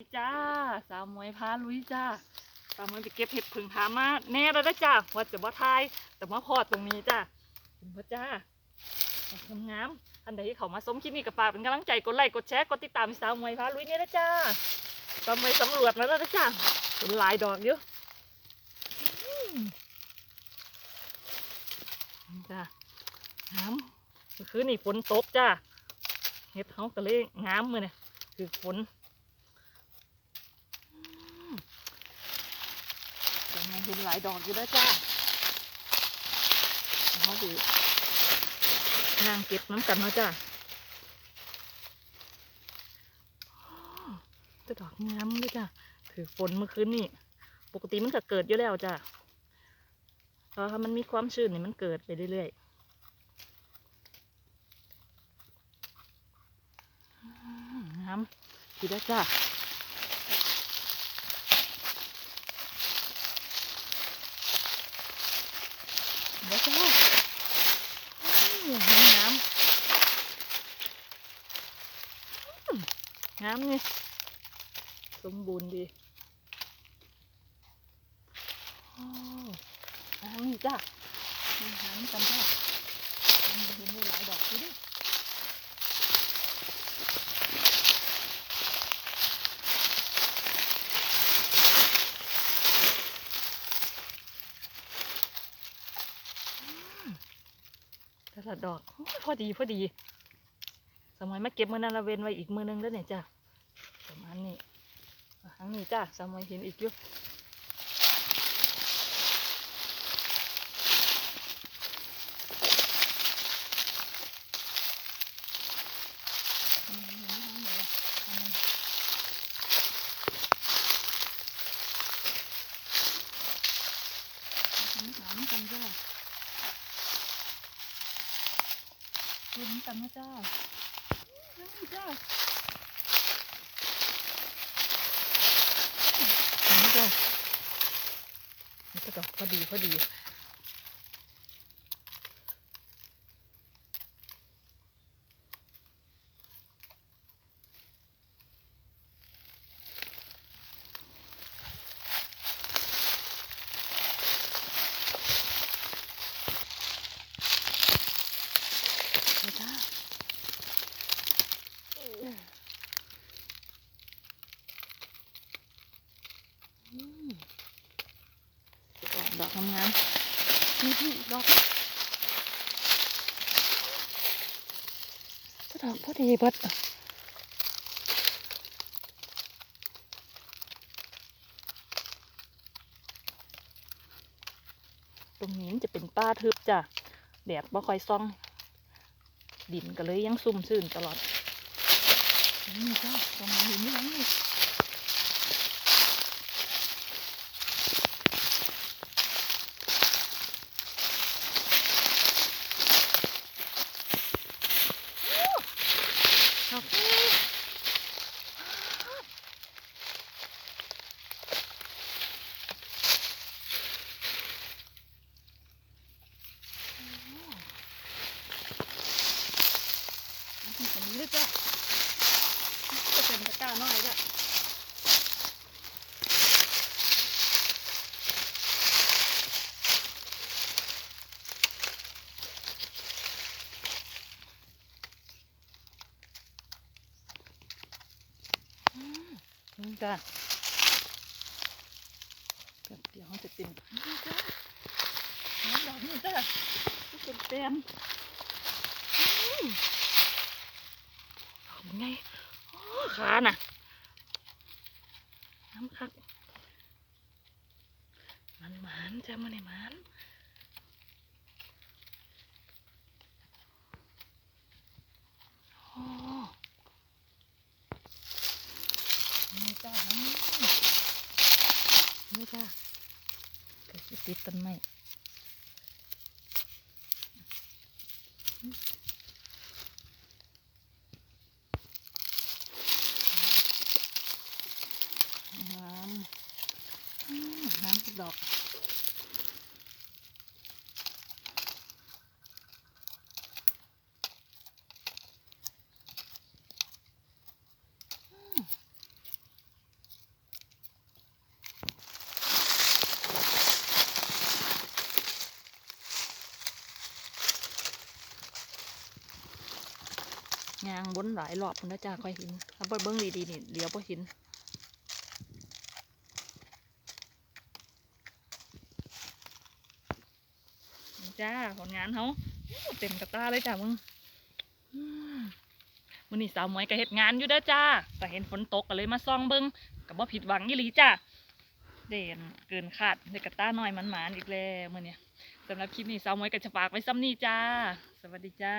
จ้าสาวมวยพาลุยจ้าสาวมวยไปเก็บเห็ดผึ่งหามาแน่แล้วนะจ้าว่าจะบ่ทาย แต่มาพอดตรงนี้จ้าเห็นบ่จ้าทำงามท่านใดที่เขามาสมคลิปนี้กับฝากเป็นกำลังใจกดไลค์กดแชร์กดติดตามสาวมวยพาลุยเนี่ยนะจ้าสาวมวยสำรวจมาแล้วนะจ้าเป็นลายดอกเยอะพี่จ้างามเมื่อนี่ฝนตกจ้าเห็ดเขาก็เลยงามมือเนี่ยคือฝน ยังไง เห็นหลายดอกอยู่แล้วจ้าเขาดูนางเก็บน้ำกันเนาะจ้าจะดอกงามเลยจ้าถือฝนเมื่อคืนนี่ ปกติมันก็เกิดอยู่แล้วจ้าเพราะว่ามันมีความชื้นนี่มันเกิดไปเรื่อยๆอืมงามทีแล้วจ้า เดี๋ยวจ้าน้ำน้ำไงสมบูรณ์ดีโอ้น้ำนี่จ้ามีน้ำกันจ้าเห็นได้หลายดอกอยู่ แต่ละดอกอพอดีพอดี สมัยมาเก็บมือนันละเวนไว้อีกมือนึงแล้วเนี่ยจ้าประมาณนี้อ่ครั้งนี้จ้าสมัยเห็นอีกอยู่ เห็นกันนะจ้านี่จ้านี่จ้านี่ก็ดอพอดีพอดี นี่จ้าอืมดอกงามๆนี่พี่ดอกก็ดอกพอดีเบัดตรงนี้มันจะเป็นป้าทึบจ้ะแดดบ่ค่อยส่อง ดินก็เลยยังซุ่มซื่นตลอดนี่จ้าตรงนี้นไหมนี่ดอกนี้อันนี้ก็มีด้วยจ้ะจะ เป็นตะกร้าน้อยจ้ะอืมนี่จ้ะเดี๋ยวเดี๋ยวจะเต็มนี่จ้ะนี่ดอกนี่จ้ะเต็มเต็มอืมดอกไงโอ้ ขาน่ะน้ำคักมันหมานจะมาในหมานโอ้นี่จ้านี่จ้าเกิดสติดต้นไม้ ดอกยางบนหลายรอบนะจ้าค่อยหินแล้วเบิ้งดีๆนี่เดี๋ยวบ่หิน จ้าผลงานเขาเต็มกระตาเลยจ้ามึงมันนี้สาวมวยก็เฮ็ดงานอยู่เด้อจ้า แต่เห็นฝนตกก็เลยมาซ่องเบิ้งกับว่าผิดหวังอีหลีจ้า เด่นเกินคาดในกระตาน้อยมันหมานๆอีกแล้วมื่อเนี้ยสำหรับคลิปนี้สาวมวยก็จะฝากไว้ซ้ำนี่จ้า สวัสดีจ้า